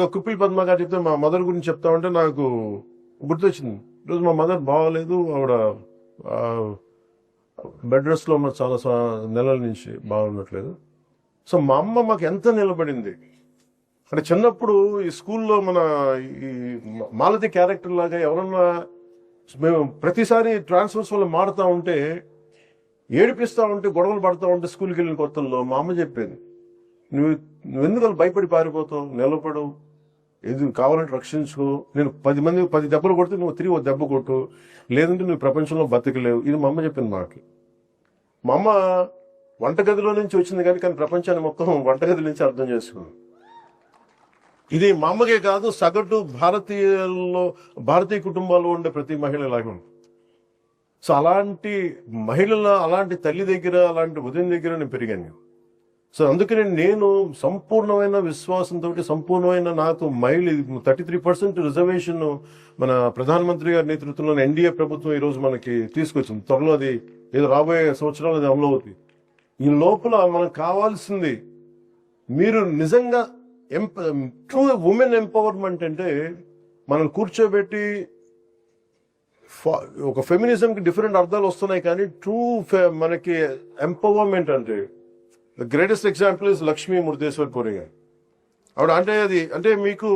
ఒక కుప్పిల్ పద్మ గారు చెప్తే మా మదర్ గురించి చెప్తా ఉంటే నాకు గుర్తొచ్చింది. ఈరోజు మా మదర్ బాగాలేదు ఆవిడ బెడ్ రెస్ట్లో ఉన్న చాలా నెలల నుంచి బాగున్నట్లేదు సో మా అమ్మ మాకు ఎంత నిలబడింది? అంటే చిన్నప్పుడు ఈ స్కూల్లో మన ఈ మాలతి క్యారెక్టర్ లాగా ఎవరన్నా మేము ప్రతిసారి ట్రాన్స్ఫర్స్ వల్ల మారుతా ఉంటే ఏడిపిస్తా ఉంటే గొడవలు పడతా ఉంటే స్కూల్కి వెళ్ళిన కొత్తల్లో మా అమ్మ చెప్పేది నువ్వు నువ్వెందుకు భయపడి పారిపోతావు? నిలబడవు. ఇది కావాలంటే రక్షించుకో. నేను పది మంది పది దెబ్బలు కొడితే నువ్వు తిరిగి ఒక దెబ్బ కొట్టు. లేదంటే నువ్వు ప్రపంచంలో బతకలేవు. ఇది మా అమ్మ చెప్పింది మాకి మా అమ్మ వంటగదిలో నుంచి వచ్చింది కానీ కానీ ప్రపంచాన్ని మొత్తం వంటగది నుంచి అర్థం చేసుకుంది. ఇది మా అమ్మకే కాదు సగటు భారతీయుల్లో భారతీయ కుటుంబాల్లో ఉండే ప్రతి మహిళ ఇలాగే ఉంది. సో అలాంటి మహిళల అలాంటి తల్లి దగ్గర అలాంటి ఉదయం దగ్గర నేను పెరిగాను. సో అందుకని నేను సంపూర్ణమైన విశ్వాసంతో సంపూర్ణమైన నాకు మైల్ థర్టీ త్రీ పర్సెంట్ రిజర్వేషన్ మన ప్రధానమంత్రి గారి నేతృత్వంలో ఎన్డీఏ ప్రభుత్వం ఈ రోజు మనకి తీసుకొచ్చింది. త్వరలో అది ఏదో రాబోయే సంవత్సరాలు అది అమలు అవుతుంది. ఈ లోపల మనకు కావాల్సింది మీరు నిజంగా ట్రూ ఉమెన్ ఎంపవర్మెంట్ అంటే మనం కూర్చోబెట్టి ఫ- ఒక ఫెమినిజంకి డిఫరెంట్ అర్థాలు వస్తున్నాయి కానీ ట్రూ మనకి ఎంపవర్మెంట్ అంటే the greatest example is Lakshmi Murudeshwar Puri గారు ఆవిడ అంటే అది అంటే మీకు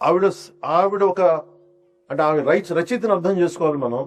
ఆవిడ ఆవిడ ఒక అంటే ఆవిడ రైట్స్ రచయితను అర్థం చేసుకోవాలి మనం.